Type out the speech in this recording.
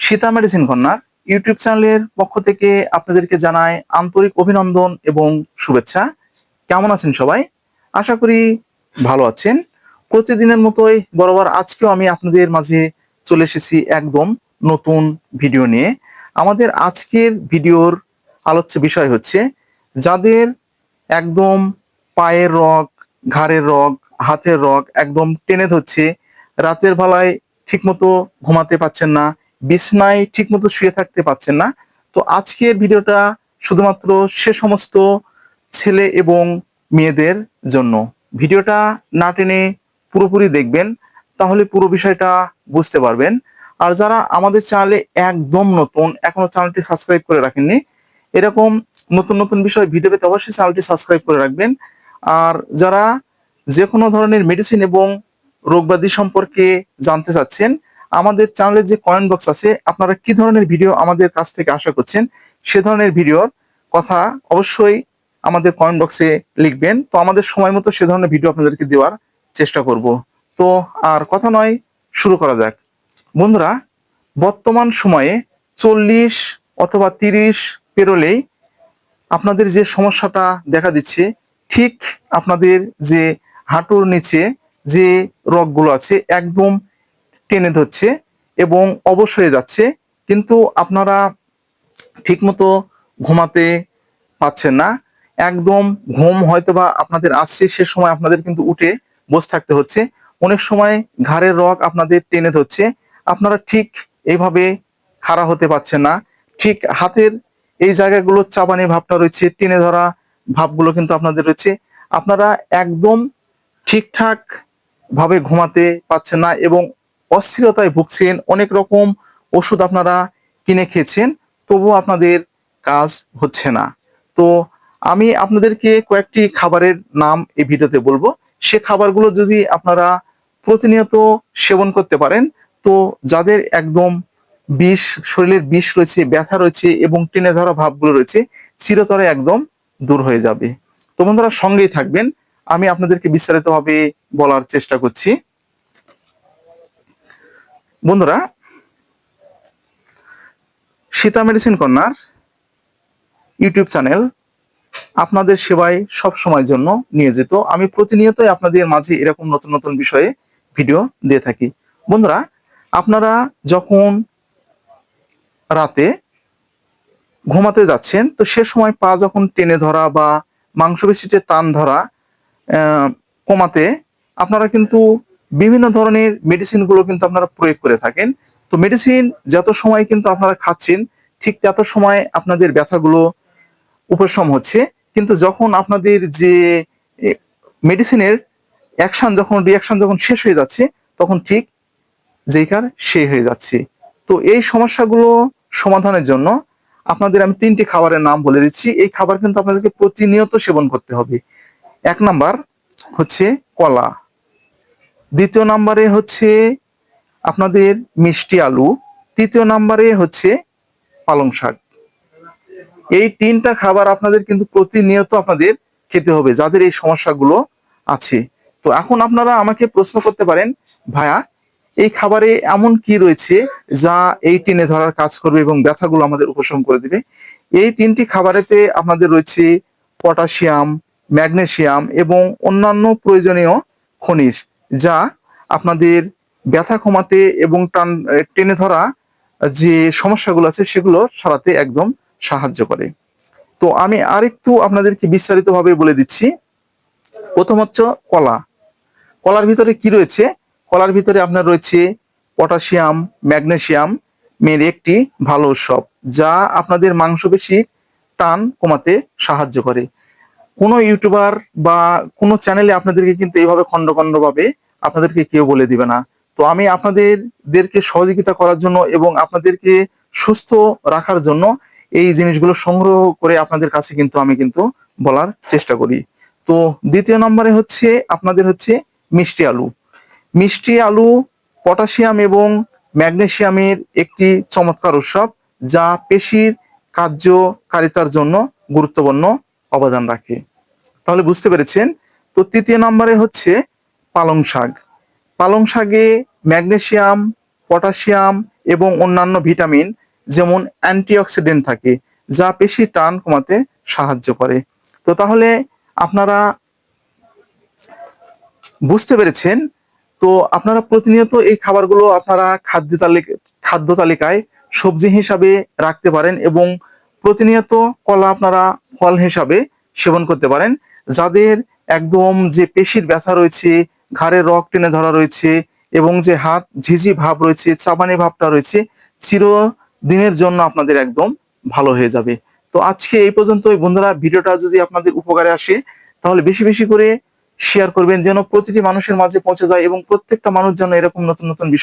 Sita medicine corner YouTube চ্যানেলের পক্ষ থেকে আপনাদেরকে জানায় আন্তরিক অভিনন্দন এবং শুভেচ্ছা। কেমন আছেন সবাই? আশা করি ভালো আছেন। প্রতিদিনের মতোই বরাবর আজকেও আমি আপনাদের মাঝে চলে এসেছি একদম নতুন ভিডিও নিয়ে। আমাদের আজকের ভিডিওর আলোচ্য বিষয় হচ্ছে যাদের একদম পায়ের রগ, ঘাড়ের রগ, হাতের রগ একদম টেনে ধরছে, রাতের বেলায় ঠিকমতো ঘুমাতে পাচ্ছেন না বিছনায় ঠিকমতো শুয়ে থাকতে পারছেন না। তো আজকের ভিডিওটা শুধুমাত্র সে সমস্ত ছেলে এবং মেয়েদের জন্য। ভিডিওটা না টেনে পুরোপুরি দেখবেন, তাহলে পুরো বিষয়টা বুঝতে পারবেন। আর যারা আমাদের চ্যানেলে একদম নতুন, এখনও চ্যানেলটি সাবস্ক্রাইব করে রাখেননি, এরকম নতুন নতুন বিষয় ভিডিও পেতে অবশ্যই চ্যানেলটি সাবস্ক্রাইব করে রাখবেন। আর যারা যে কোনো ধরনের মেডিসিন এবং রোগব্যাধি সম্পর্কে জানতে চাচ্ছেন আমাদের চ্যানেলের যে কমেন্ট বক্স আছে, আপনারা কি ধরনের ভিডিও আমাদের কাছ থেকে আশা করছেন, সে ধরনের ভিডিওর কথা অবশ্যই আমাদের কমেন্ট বক্সে লিখবেন। তো আমাদের সময় মতো সে ধরনের ভিডিও আপনাদেরকে দেওয়ার চেষ্টা করব। তো আর কথা নয়, শুরু করা যাক। বন্ধুরা, বর্তমান সময়ে চল্লিশ অথবা তিরিশ পেরোলেই আপনাদের যে সমস্যাটা দেখা দিচ্ছে, ঠিক আপনাদের যে হাঁটুর নিচে যে রগগুলো আছে, একদম টেনে ধরছে এবং অবশ হয়ে যাচ্ছে, কিন্তু আপনারা ঠিকমতো ঘুমাতে পাচ্ছেন না। একদম ঘুম হয়তোবা আপনাদের আসছে, সে সময় আপনাদের কিন্তু উঠে বসে থাকতে হচ্ছে। অনেক সময় ঘাড়ের রগ আপনাদের টেনে ধরছে। আপনারা ঠিক এইভাবে খাড়া হতে পারছেন না। ঠিক হাতের এই জায়গাগুলো চাবানি ভাবটা রয়েছে, টেনে ধরা ভাবগুলো কিন্তু আপনাদের রয়েছে। আপনারা একদম ঠিকঠাক ভাবে ঘুমাতে পাচ্ছেন না এবং অস্থিরতায় ভুগছেন, অনেক রকম ওষুধ আপনারা কিনে খেয়েছেন, তবুও আপনাদের কাজ হচ্ছে না। তো আমি আপনাদেরকে কয়েকটি খাবারের নাম এই ভিডিওতে বলব। সে খাবারগুলো যদি আপনারা প্রতিনিয়ত সেবন করতে পারেন, তো যাদের একদম বিষ, শরীরের বিষ রয়েছে, ব্যথা রয়েছে এবং টেনে ধরা ভাবগুলো রয়েছে, চিরতরে একদম দূর হয়ে যাবে। তো বন্ধুরা সঙ্গেই থাকবেন। আমি আপনাদেরকে বিস্তারিতভাবে বলার চেষ্টা করছি। বন্ধুরা, Sita medicine corner YouTube channel আপনাদের সেবায় সব সময়ের জন্য নিয়ে যেত আমি প্রতিনিয়তই আপনাদের মাঝে এরকম নতুন নতুন বিষয়ে ভিডিও দিয়ে থাকি। বন্ধুরা, আপনারা যখন রাতে ঘুমাতে যাচ্ছেন, তো সে সময় পা যখন টেনে ধরা বা মাংসপেশিতে টান ধরা কমাতে আপনারা কিন্তু বিভিন্ন ধরনের মেডিসিনগুলো কিন্তু আপনারা প্রয়োগ করে থাকেন। তো মেডিসিন যত সময় কিন্তু আপনারা খাচ্ছেন, ঠিক তত সময় আপনাদের ব্যথাগুলো উপশম হচ্ছে। কিন্তু যখন আপনাদের যে মেডিসিনের অ্যাকশন যখন রিয়াকশন যখন শেষ হয়ে যাচ্ছে, তখন ঠিক যেইকার সে হয়ে যাচ্ছে। তো এই সমস্যাগুলো সমাধানের জন্য আপনাদের আমি তিনটি খাবারের নাম বলে দিচ্ছি। এই খাবার কিন্তু আপনাদেরকে প্রতিনিয়ত সেবন করতে হবে। এক নাম্বার হচ্ছে কলা। দ্বিতীয় নাম্বারে হচ্ছে আপনাদের মিষ্টি আলু, তৃতীয় নাম্বারে হচ্ছে পালং শাক। এই তিনটা খাবার আপনাদের কিন্তু প্রতিনিয়ত আপনাদের খেতে হবে, যাদের এই সমস্যাগুলো আছে। তো এখন আপনারা আমাকে প্রশ্ন করতে পারেন, ভাইয়া, এই খাবারে এমন কি রয়েছে যা এই টেনে ধরার কাজ করবে এবং ব্যথাগুলো আমাদের উপশম করে দিবে? এই তিনটি খাবারেতে আপনাদের রয়েছে পটাশিয়াম ম্যাগনেসিয়াম এবং অন্যান্য প্রয়োজনীয় খনিজ। যা আপনাদের ব্যথা কমাতে এবং টান টেনে ধরা যে সমস্যাগুলো আছে সেগুলো সারাতে একদম সাহায্য করে। তো আমি আরেকটু আপনাদেরকে বিস্তারিতভাবে বলে দিচ্ছি। প্রথম হচ্ছে কলা। কলার ভিতরে কি রয়েছে? কলার ভিতরে আপনার রয়েছে পটাশিয়াম ম্যাগনেসিয়াম মের একটি ভালো উৎসব, যা আপনাদের মাংসপেশি টান কমাতে সাহায্য করে। কোনো ইউটিউবার বা কোনো চ্যানেলে আপনাদেরকে কিন্তু এইভাবে খণ্ড খণ্ড ভাবে আপনাদেরকে কেউ বলে দিবে না। তো আমি আপনাদেরকে সহযোগিতা করার জন্য এবং আপনাদেরকে সুস্থ রাখার জন্য এই জিনিসগুলো সংগ্রহ করে আপনাদের কাছে কিন্তু আমি কিন্তু বলার চেষ্টা করি। তো দ্বিতীয় নম্বরে হচ্ছে, আপনাদের হচ্ছে মিষ্টি আলু। মিষ্টি আলু পটাশিয়াম এবং ম্যাগনেসিয়ামের একটি চমৎকার উৎসব যা পেশির কার্যকারিতার জন্য গুরুত্বপূর্ণ। অবদান রাখে। তাহলে বুঝতে পেরেছেন, তো তৃতীয় নম্বরে হচ্ছে পালং শাক। পালং শাকে ম্যাগনেশিয়াম পটাশিয়াম এবং অন্যান্য ভিটামিন যেমন অ্যান্টিঅক্সিডেন্ট থাকে, যা পেশির টান কমাতে সাহায্য করে। তো তাহলে আপনারা বুঝতে পেরেছেন, তো আপনারা প্রতিনিয়ত এই খাবারগুলো আপনারা খাদ্য তালিকা খাদ্য তালিকায় সবজি হিসাবে রাখতে পারেন এবং প্রতিনিয়ত কলা আপনারা ফল হিসাবে সেবন করতে পারেন। যাদের একদম যে পেশির ব্যথা রয়েছে ঘাড়ের রক টেনে ধরা রয়েছে এবং যে হাত ঝিঝি ভাব রয়েছে, চাবানি ভাবটা রয়েছে, চিরদিনের জন্য আপনাদের একদম ভালো হয়ে যাবে। তো আজকে এই পর্যন্তই। বন্ধুরা, ভিডিওটা যদি আপনাদের উপকারে আসে, তাহলে বেশি বেশি করে শেয়ার করবেন যেন প্রতিটি মানুষের মাঝে পৌঁছে যায় এবং প্রত্যেকটা মানুষ যেন এরকম নতুন নতুন বিষয়